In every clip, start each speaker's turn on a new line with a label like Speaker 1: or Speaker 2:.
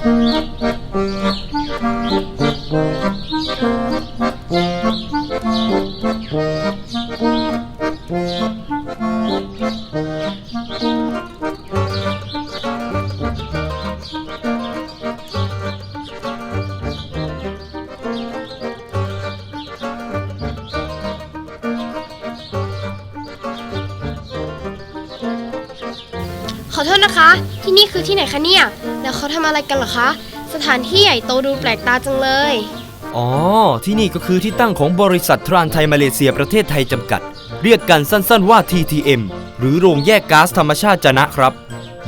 Speaker 1: ขอโทษนะคะ ที่นี่คือที่ไหนคะเนี่ย แล้วเขาทำอะไรกันเหรอคะ สถานที่ใหญ่โตดูแปลกตาจังเลย
Speaker 2: อ๋อ ที่นี่ก็คือที่ตั้งของบริษัททรานไทยมาเลเซียประเทศไทยจำกัด เรียกกันสั้นๆว่า TTM หรือโรงแยกก๊าซธรรมชาติจะนะครับ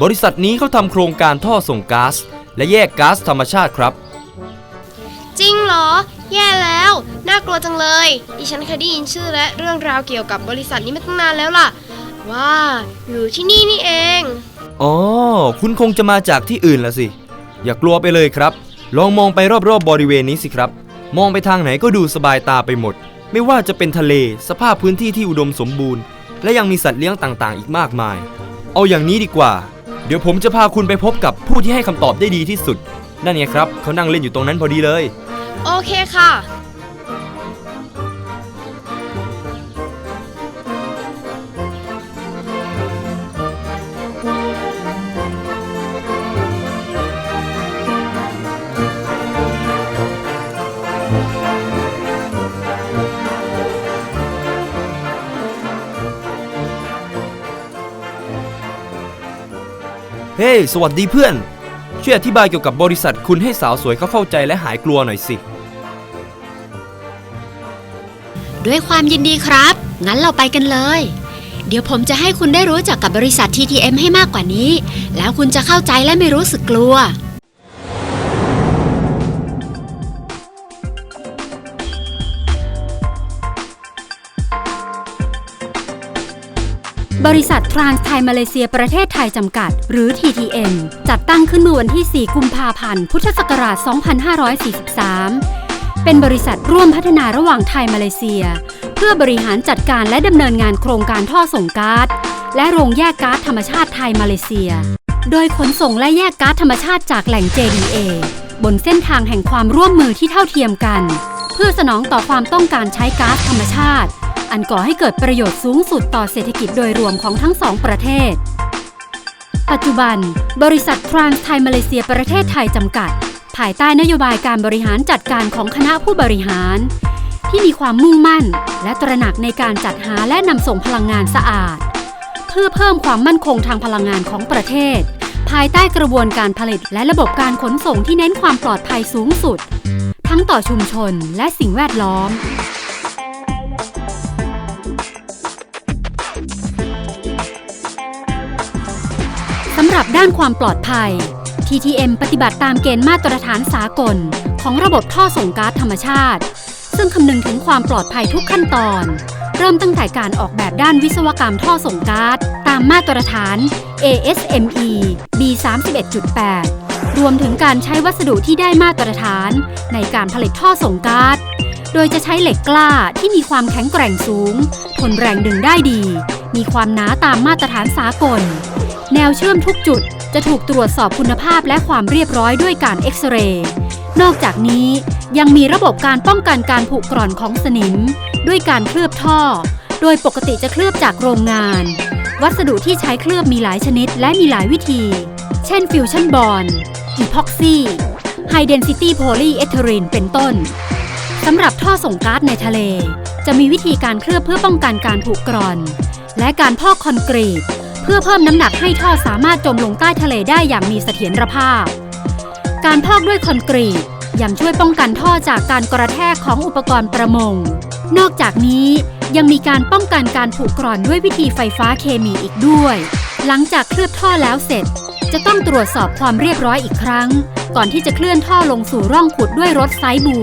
Speaker 2: บริษัทนี้เขาทำโครงการท่อส่งก๊าซและแยกก๊าซธรรมชาติครับ
Speaker 1: จริงเหรอ แย่แล้ว น่ากลัวจังเลย ดิฉันเคยได้ยินชื่อและเรื่องราวเกี่ยวกับบริษัทนี้มาตั้งนานแล้วล่ะ ว่า อยู่ที่นี่นี่เอง
Speaker 2: อ๋อ คุณคงจะมาจากที่อื่นละสิ อย่ากลัวไปเลยครับ ลองมองไปรอบๆบบริเวณนี้สิครับ มองไปทางไหนก็ดูสบายตาไปหมด ไม่ว่าจะเป็นทะเล สภาพพื้นที่ที่อุดมสมบูรณ์ และยังมีสัตว์เลี้ยงต่างๆ อีกมากมาย เอาอย่างนี้ดีกว่า เดี๋ยวผมจะพาคุณไปพบกับผู้ที่ให้คำตอบได้ดีที่สุด นั่นไงครับ เขานั่งเล่นอยู่ตรงนั้นพอดีเลย
Speaker 1: โอเคค่ะ
Speaker 2: เฮ้ย สวัสดีเพื่อน ช่วยอธิบายเกี่ยวกับบริษัทคุณให้สาวสวยเขาเข้าใจและหายกลัวหน่อยสิ
Speaker 3: ด้วยความยินดีครับ งั้นเราไปกันเลย เดี๋ยวผมจะให้คุณได้รู้จักกับบริษัท TTM ให้มากกว่านี้ แล้วคุณจะเข้าใจและไม่รู้สึกกลัว
Speaker 4: บริษัททรานส์ไทยมาเลเซียประเทศไทยจำกัด หรือ TTM จัดตั้งขึ้นเมื่อวันที่ 4 กุมภาพันธ์ พุทธศักราช 2543 เป็นบริษัทร่วมพัฒนาระหว่างไทยมาเลเซีย เพื่อบริหารจัดการและดำเนินงานโครงการท่อส่งก๊าซและโรงแยกก๊าซธรรมชาติไทยมาเลเซีย โดยขนส่งและแยกก๊าซธรรมชาติจากแหล่ง JDA บนเส้นทางแห่งความร่วมมือที่เท่าเทียมกัน เพื่อสนองต่อความต้องการใช้ก๊าซธรรมชาติ อันก่อให้เกิดประโยชน์สูงสุดต่อเศรษฐกิจโดยรวมของทั้งสองประเทศ ปัจจุบัน บริษัททรานส์ไทยมาเลเซียประเทศไทยจำกัด ภายใต้นโยบายการบริหารจัดการของคณะผู้บริหาร ที่มีความมุ่งมั่น และตระหนักในการจัดหาและนำส่งพลังงานสะอาด เพื่อเพิ่มความมั่นคงทางพลังงานของประเทศ ภายใต้กระบวนการผลิตและระบบการขนส่งที่เน้นความปลอดภัยสูงสุด ทั้งต่อชุมชนและสิ่งแวดล้อม ด้านความปลอดภัย TTM ปฏิบัติตามเกณฑ์มาตรฐานสากล ของระบบท่อส่งก๊าซธรรมชาติ ซึ่งคำนึงถึงความปลอดภัยทุกขั้นตอน เริ่มตั้งแต่การออกแบบด้านวิศวกรรมท่อส่งก๊าซตามมาตรฐาน ASME B31.8 รวมถึงการใช้วัสดุที่ได้มาตรฐาน ในการผลิตท่อส่งก๊าซ โดยจะใช้เหล็กกล้าที่มีความแข็งแกร่งสูง ทนแรงดึงได้ดี มีความหนาตามมาตรฐานสากล แนวเชื่อมทุกจุดจะถูกตรวจสอบคุณภาพและความเรียบร้อยด้วยการเอ็กซเรย์ นอกจากนี้ยังมีระบบการป้องกันการผุกร่อนของสนิม ด้วยการเคลือบท่อ โดยปกติจะเคลือบจากโรงงาน วัสดุที่ใช้เคลือบมีหลายชนิดและมีหลายวิธี เช่นฟิวชั่นบอนอีพ็อกซี่ไฮเดนซิตี้โพลีเอทเทอรีนเป็นต้น สำหรับท่อส่งก๊าซในทะเล จะมีวิธีการเคลือบเพื่อป้องกันการผุกร่อน และการพอกคอนกรีต เพื่อเพิ่มน้ำหนักให้ท่อสามารถจมลงใต้ทะเลได้อย่างมีเสถียรภาพ การพอกด้วยคอนกรีตยังช่วยป้องกันท่อจากการกระแทกของอุปกรณ์ประมง นอกจากนี้ยังมีการป้องกันการผุกร่อนด้วยวิธีไฟฟ้าเคมีอีกด้วย หลังจากเคลือบท่อแล้วเสร็จ จะต้องตรวจสอบความเรียบร้อยอีกครั้ง ก่อนที่จะเคลื่อนท่อลงสู่ร่องขุดด้วยรถไซบู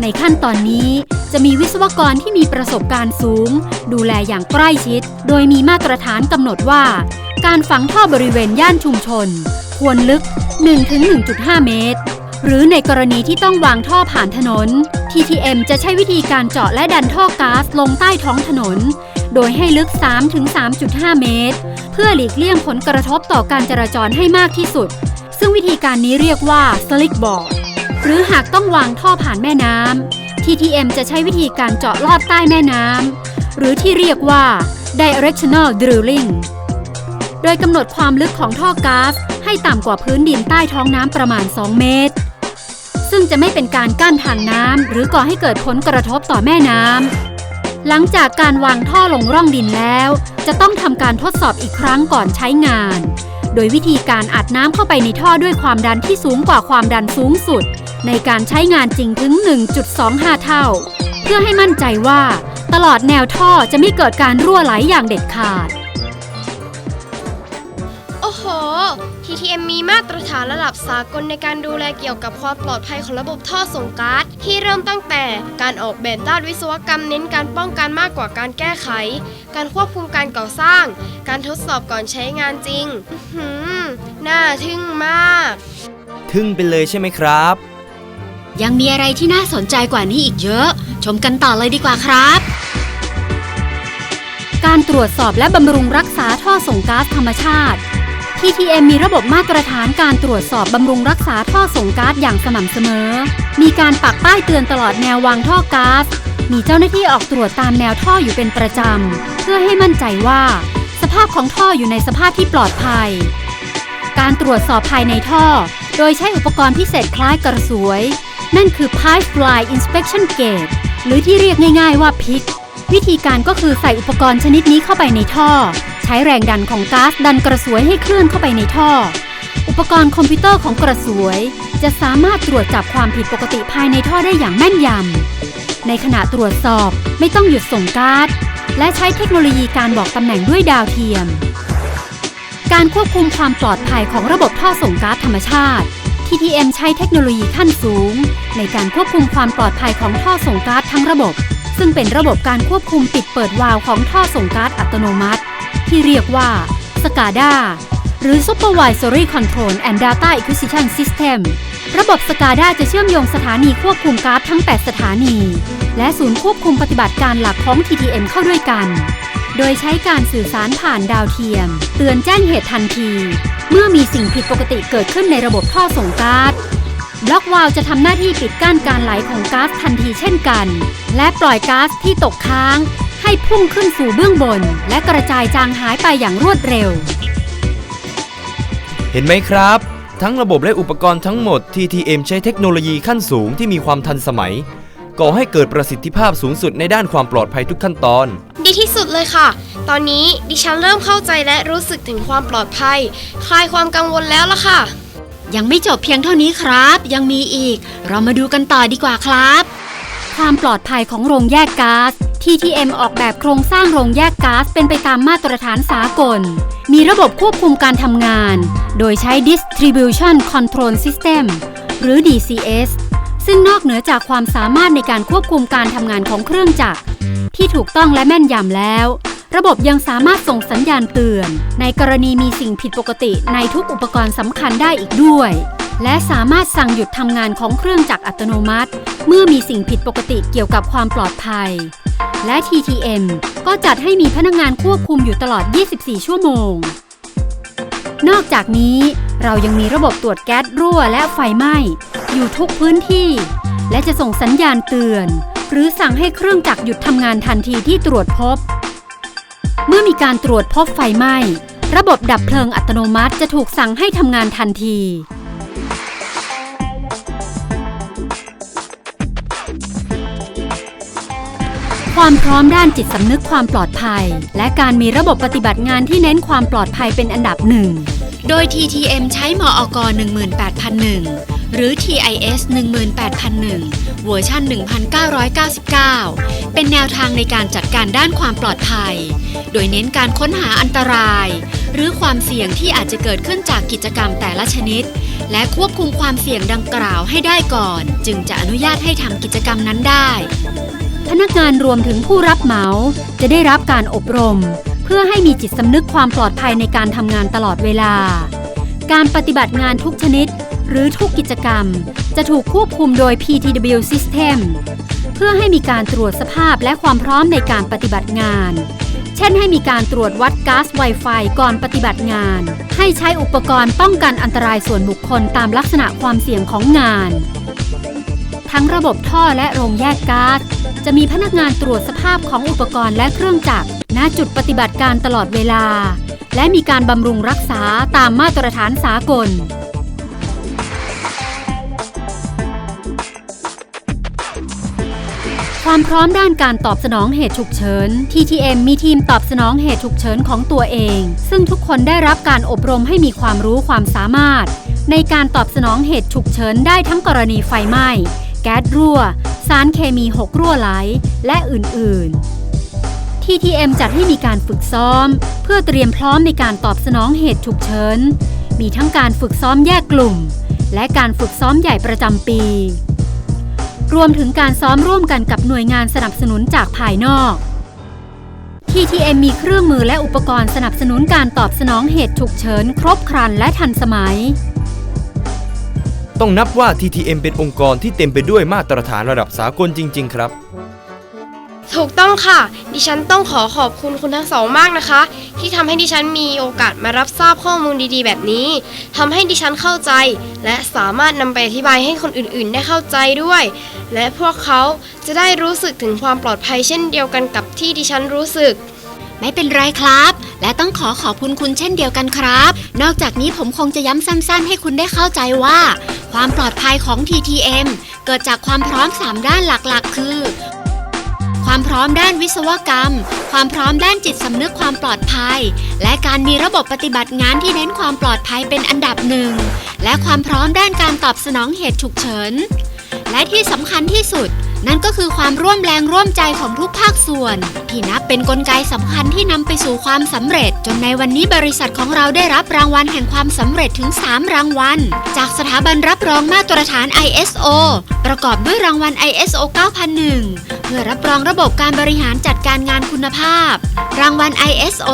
Speaker 4: ในขั้นตอนนี้จะมีวิศวกรที่มีประสบการณ์สูง ดูแลอย่างใกล้ชิด โดยมีมาตรฐานกำหนดว่า การฝังท่อบริเวณย่านชุมชน ควรลึก 1-1.5 เมตร หรือในกรณีที่ต้องวางท่อผ่านถนน TTM จะใช้วิธีการเจาะและดันท่อก๊าซลงใต้ท้องถนน โดยให้ลึก 3-3.5 เมตร เพื่อหลีกเลี่ยงผลกระทบต่อการจราจรให้มากที่สุด ซึ่งวิธีการนี้เรียกว่า slick board หรือหากต้องวางท่อผ่านแม่น้ำ TTM จะใช้วิธีการเจาะลอดใต้แม่น้ำ หรือที่เรียกว่า directional drilling โดยกำหนดความลึกของท่อก๊าซให้ต่ำกว่าพื้นดินใต้ท้องน้ำประมาณ 2 เมตร ซึ่งจะไม่เป็นการกั้นทางน้ำหรือก่อให้เกิดผลกระทบต่อแม่น้ำ หลังจากการวางท่อลงร่องดินแล้ว จะต้องทำการทดสอบอีกครั้งก่อนใช้งาน โดยวิธีการอัดน้ำเข้าไปในท่อด้วยความดันที่สูงกว่าความดันสูงสุด ในการใช้งานจริงถึง 1.25 เท่า เพื่อให้มั่นใจว่า ตลอดแนวท่อจะไม่เกิดการรั่วไหลอย่างเด็ดขาด
Speaker 1: โอ้โห TTM มีมาตรฐานระดับสากลในการดูแลเกี่ยวกับความปลอดภัยของระบบท่อส่งก๊าซที่เริ่มตั้งแต่การออกแบบด้านวิศวกรรมเน้นการป้องกันมากกว่าการแก้ไข การควบคุมการก่อสร้าง การทดสอบก่อนใช้งานจริง อื้อหือน่าทึ่งมาก
Speaker 2: ทึ่งไปเลยใช่ไหมครับ
Speaker 3: ยังมีอะไรที่น่าสนใจกว่านี้อีกเยอะ ชมกันต่อเลยดีกว่าครับ
Speaker 4: การตรวจสอบและบำรุงรักษาท่อส่งก๊าซธรรมชาติ TTM มีระบบมาตรฐานการตรวจสอบบำรุงรักษาท่อส่งก๊าซอย่างสม่ำเสมอ มีการปักป้ายเตือนตลอดแนววางท่อก๊าซ มีเจ้าหน้าที่ออกตรวจตามแนวท่ออยู่เป็นประจำ เพื่อให้มั่นใจว่า สภาพของท่ออยู่ในสภาพที่ปลอดภัย การตรวจสอบภายในท่อ โดยใช้อุปกรณ์พิเศษคล้ายกระสวย นั่นคือ Pipe Fly Inspection Gate หรือที่เรียกง่ายๆว่าพิก วิธีการก็คือใส่อุปกรณ์ชนิดนี้เข้าไปในท่อ ใช้แรงดันของก๊าซดันกระสวยให้เคลื่อนเข้าไปในท่อ อุปกรณ์คอมพิวเตอร์ของกระสวย จะสามารถตรวจจับความผิดปกติภายในท่อได้อย่างแม่นยำ ในขณะตรวจสอบไม่ต้องหยุดส่งก๊าซและใช้เทคโนโลยีการบอกตำแหน่งด้วยดาวเทียม การควบคุมความปลอดภัยของระบบท่อส่งก๊าซธรรมชาติ TTM ใช้เทคโนโลยีขั้นสูง ในการควบคุมความปลอดภัยของท่อส่งก๊าซทั้งระบบ ซึ่งเป็นระบบการควบคุมปิดเปิดวาล์วของท่อส่งก๊าซอัตโนมัติ ที่เรียกว่า SCADA หรือ Supervisory Control and Data Acquisition System ระบบ SCADA จะเชื่อมโยงสถานีควบคุมก๊าซทั้ง 8 สถานี และศูนย์ควบคุมปฏิบัติการหลักของ TTM เข้าด้วยกัน โดยใช้การสื่อสารผ่านดาวเทียม เตือนแจ้งเหตุทันที เมื่อมีสิ่งผิดปกติเกิดขึ้นในระบบท่อส่งก๊าซบล็อกวาล์วจะทำหน้าที่ปิดกั้นการไหลของก๊าซทันทีเช่นกัน และปล่อยก๊าซที่ตกค้าง ให้พุ่งขึ้นสู่เบื้องบน และกระจายจางหายไปอย่างรวดเร็ว
Speaker 2: เห็นไหมครับ ทั้งระบบและอุปกรณ์ทั้งหมด TTM ใช้เทคโนโลยีขั้นสูงที่มีความทันสมัย ก่อให้เกิดประสิทธิภาพสูงสุดในด้านความปลอดภัยทุกขั้นตอน
Speaker 1: ดีที่สุดเลยค่ะ ตอนนี้ดิฉันเริ่มเข้าใจและรู้สึกถึงความปลอดภัย คลายความกังวลแล้วล่ะค่ะ
Speaker 3: ยังไม่จบเพียงเท่านี้ครับ ยังมีอีก เรามาดูกันต่อดีกว่าครับ
Speaker 4: ความปลอดภัยของโรงแยกก๊าซ TTM ออกแบบโครงสร้างโรงแยกก๊าซเป็นไปตามมาตรฐานสากล มีระบบควบคุมการทำงาน โดยใช้ Distribution Control System หรือ DCS ซึ่งนอกเหนือจากความสามารถในการควบคุมการทำงานของเครื่องจักรที่ถูกต้องและแม่นยำแล้ว ระบบยังสามารถส่งสัญญาณเตือน ในกรณีมีสิ่งผิดปกติในทุกอุปกรณ์สำคัญได้อีกด้วย และสามารถสั่งหยุดทำงานของเครื่องจักรอัตโนมัติ เมื่อมีสิ่งผิดปกติเกี่ยวกับความปลอดภัย และ TTM ก็จัดให้มีพนักงานควบคุมอยู่ตลอด 24 ชั่วโมง นอกจากนี้เรายังมีระบบตรวจแก๊สรั่วและไฟไหม้ อยู่ทุกพื้นที่ และจะส่งสัญญาณเตือน หรือสั่งให้เครื่องจักรหยุดทำงานทันทีที่ตรวจพบ เมื่อมีการตรวจพบไฟไหม้ ระบบดับเพลิงอัตโนมัติจะถูกสั่งให้ทำงานทันที ความพร้อมด้านจิตสำนึกความปลอดภัย และการมีระบบปฏิบัติงานที่เน้นความปลอดภัยเป็นอันดับหนึ่ง
Speaker 3: โดย TTM ใช้มอก18001 หรือ TIS 18001 เวอร์ชัน1999 เป็นแนวทางในการจัดการด้านความปลอดภัย โดยเน้นการค้นหาอันตราย หรือความเสี่ยงที่อาจจะเกิดขึ้นจากกิจกรรมแต่ละชนิด และควบคุมความเสี่ยงดังกล่าวให้ได้ก่อน จึงจะอนุญาตให้ทำกิจกรรมนั้นได้
Speaker 4: พนักงานรวมถึงผู้รับเหมาจะได้รับการอบรม เพื่อให้มีจิตสำนึกความปลอดภัยในการทำงานตลอดเวลา การปฏิบัติงานทุกชนิด หรือทุกกิจกรรม จะถูกควบคุมโดย PTW System เพื่อให้มีการตรวจสภาพและความพร้อมในการปฏิบัติงาน เช่นให้มีการตรวจวัดก๊าซ Wi-Fi ก่อนปฏิบัติงาน ให้ใช้อุปกรณ์ป้องกันอันตรายส่วนบุคคลตามลักษณะความเสี่ยงของงาน ทั้งระบบท่อและโรงแยกก๊าซจะมีพนักงานตรวจสภาพของอุปกรณ์และเครื่องจักรณจุดปฏิบัติการตลอดเวลา และมีการบำรุงรักษาตามมาตรฐานสากล ความพร้อมด้านการตอบสนองเหตุฉุกเฉิน TTM มีทีมตอบสนองเหตุฉุกเฉินของตัวเอง ซึ่งทุกคนได้รับการอบรมให้มีความรู้ความสามารถ ในการตอบสนองเหตุฉุกเฉินได้ทั้งกรณีไฟไหม้ แก๊สรั่ว สารเคมีหกรั่วไหล และอื่นๆ TTM จัดให้มีการฝึกซ้อม เพื่อเตรียมพร้อมในการตอบสนองเหตุฉุกเฉิน มีทั้งการฝึกซ้อมแยกกลุ่ม และการฝึกซ้อมใหญ่ประจำปี รวมถึงการซ้อมร่วมกันกับหน่วยงานสนับสนุนจากภายนอก TTM มีเครื่องมือและอุปกรณ์สนับสนุนการตอบสนองเหตุฉุกเฉินครบครันและทันสมัย
Speaker 2: ต้องนับว่า TTM เป็นองค์กรที่เต็มไปด้วยมาตรฐานระดับสากลจริง ๆ ครับ
Speaker 1: ถูกต้องค่ะ ดิฉันต้องขอขอบคุณคุณทั้งสองมากนะคะ ที่ทำให้ดิฉันมีโอกาสมารับทราบข้อมูลดีๆ แบบนี้ทำให้ดิฉันเข้าใจ และสามารถนำไปอธิบายให้คนอื่นๆ ได้เข้าใจด้วย และพวกเขาจะได้รู้สึกถึงความปลอดภัยเช่นเดียวกันกับที่ดิฉันรู้สึก
Speaker 3: ไม่เป็นไรครับ และต้องขอขอบคุณคุณเช่นเดียวกันครับ นอกจากนี้ผมคงจะย้ำสั้น ๆ ให้คุณได้เข้าใจว่า ความปลอดภัยของ TTM เกิดจากความพร้อม 3 ด้านหลักๆ คือ ความพร้อมด้านวิศวกรรม ความพร้อมด้านจิตสำนึกความปลอดภัย และการมีระบบปฏิบัติงานที่เน้นความปลอดภัยเป็นอันดับหนึ่ง และความพร้อมด้านการตอบสนองเหตุฉุกเฉิน และที่สำคัญที่สุด นั่นก็คือความร่วมแรงร่วมใจของทุกภาคส่วน ที่นับเป็นกลไกสำคัญที่นำไปสู่ความสำเร็จ จนในวันนี้บริษัทของเราได้รับรางวัลแห่งความสำเร็จถึง 3 รางวัล จากสถาบันรับรองมาตรฐาน ISO ประกอบด้วยรางวัล ISO 9001 เพื่อรับรองระบบการบริหารจัดการงานคุณภาพ รางวัล ISO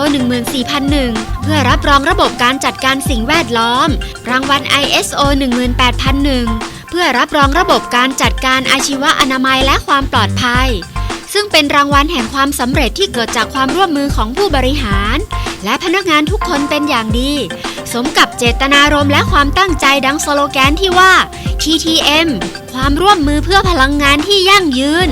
Speaker 3: 14001 เพื่อรับรองระบบการจัดการสิ่งแวดล้อม รางวัล ISO 18001 เพื่อรับรองระบบการจัดการอาชีวะอนามัยและความปลอดภัย ซึ่งเป็นรางวัลแห่งความสำเร็จที่เกิดจากความร่วมมือของผู้บริหาร และพนักงานทุกคนเป็นอย่างดี สมกับเจตนารมณ์และความตั้งใจดังสโลแกนที่ว่า TTM ความร่วมมือเพื่อพลังงานที่ยั่งยืน